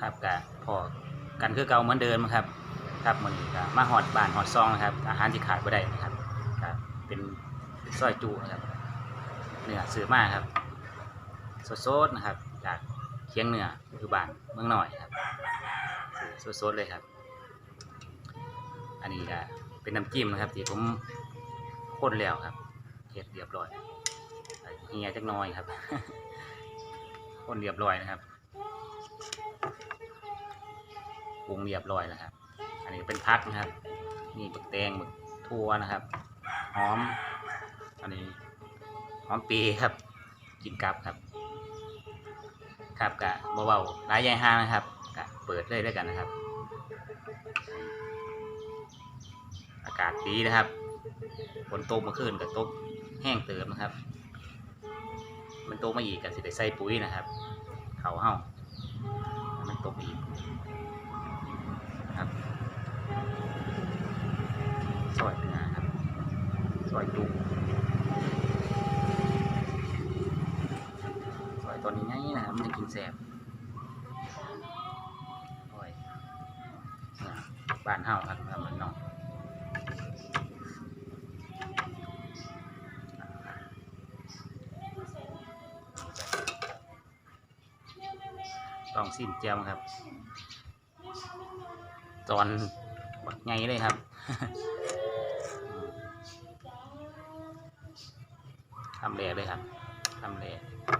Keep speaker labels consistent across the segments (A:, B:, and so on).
A: ครับกะพอกันคือเก่าเหมือนเดิมครับ ครับมันก็มาหอดบานหอดซองนะครับ อาหารที่ขาดไม่ได้นะครับก็เป็นซอยจูนะครับเนื้อซื้อมากครับสดๆนะครับ จากเคียงเนื้อคือบ้านเมืองหน่อยครับซื้อสดๆเลยครับ อันนี้ก็เป็นน้ำจิ้มนะครับที่ผมข้นแล้วครับเฮ็ดเรียบร้อยเฮียจักน้อยครับข้นเรียบร้อยนะครับป รุงเรียบร้อยแล้วครับ อันนี้เป็นพักนะครับ นี่บักแตงบักทั่วนะครับ หอม อันนี้หอมปีครับ กินกับครับ ครับกะเบาๆร้ายใหญ่ห้างนะครับกะเปิดเลยด้วยกันนะครับ อากาศดีนะครับฝนตกเมื่อคืนกับตกแห้งเติมนะครับ มันตกมาอีกกับสิได้ใส่ปุ๋ยนะครับ เขาเห่า มันง่ายนะครับมันจะกินแสบบ้านเฮาครับทำมันเนาะต้องสิ้นเจียมครับ ตอนบักไงเลยครับทำแรกเลยครับทำแรกโกโก้เล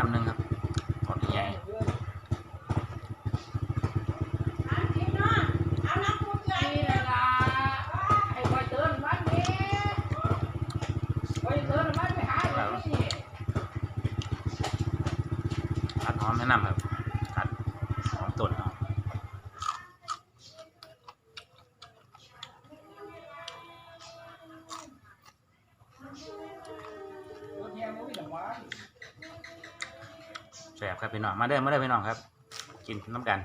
A: คำหนึ่งครับขอใหญ่ขัดหอมแนะนำครับขัดหอมต้นเอา แสบครับพี่น้องมาเด้อมาเด้อพี่น้องครับ กินน้ำกัน